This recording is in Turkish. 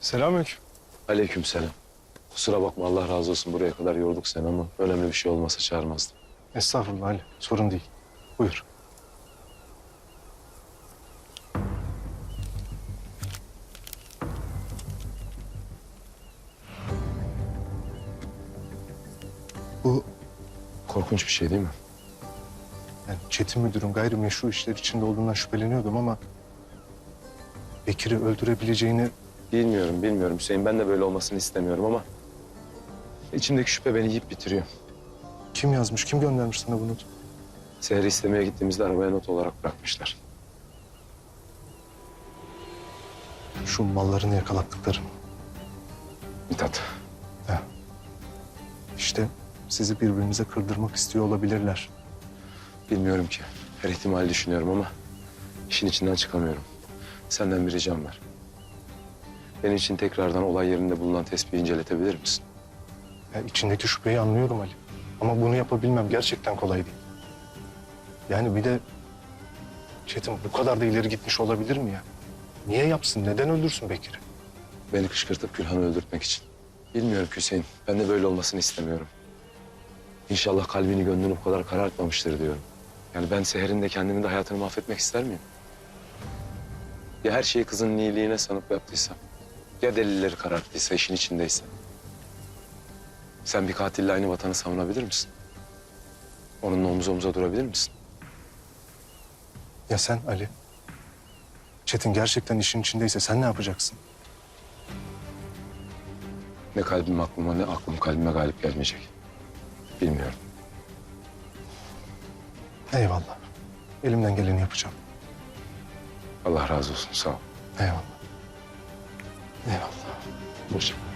Selamünaleyküm. Aleykümselam. Kusura bakma Allah razı olsun buraya kadar yorduk seni ama önemli bir şey olmasa çağırmazdım. Estağfurullah Ali. Sorun değil. Buyur. Bu Korkunç bir şey değil mi? yani Çetin Müdür'ün gayrimeşru işler içinde olduğundan şüpheleniyordum ama... Bekir'i öldürebileceğini Bilmiyorum, bilmiyorum Hüseyin. Ben de böyle olmasını istemiyorum ama... içimdeki şüphe beni yiyip bitiriyor. kim yazmış, kim göndermiş sana bunu? Seher'i istemeye gittiğimizde arabaya not olarak bırakmışlar. Şu mallarını yakalattıkları. Mithat, Ha. İşte sizi birbirinize kırdırmak istiyor olabilirler. bilmiyorum ki. Her ihtimali düşünüyorum ama... işin içinden çıkamıyorum. Senden bir ricam var. Benim için tekrardan olay yerinde bulunan tespihi inceletebilir misin? Ya içindeki şüpheyi anlıyorum Ali. Ama bunu yapabilmem gerçekten kolay değil. Yani bir de Çetin bu kadar da ileri gitmiş olabilir mi ya? Niye yapsın? Neden öldürsün Bekir'i? Beni kışkırtıp Gülhan'ı öldürtmek için. Bilmiyorum Hüseyin. Ben de böyle olmasını istemiyorum. İnşallah kalbini gönlünü bu kadar karartmamıştır diyorum. Yani ben Seher'in de kendimi de hayatını mahvetmek ister miyim? Ya her şeyi kızın iyiliğine sanıp yaptıysam? Ya delilleri kararttıysa, işin içindeyse? Sen bir katille aynı vatanı savunabilir misin? Onunla omuz omuza durabilir misin? Ya sen Ali? Çetin gerçekten işin içindeyse sen ne yapacaksın? Ne kalbim aklıma ne aklım kalbime galip gelmeyecek. Bilmiyorum. Eyvallah. Elimden geleni yapacağım. Allah razı olsun. Sağ ol. Eyvallah. Eyvallah. Kal.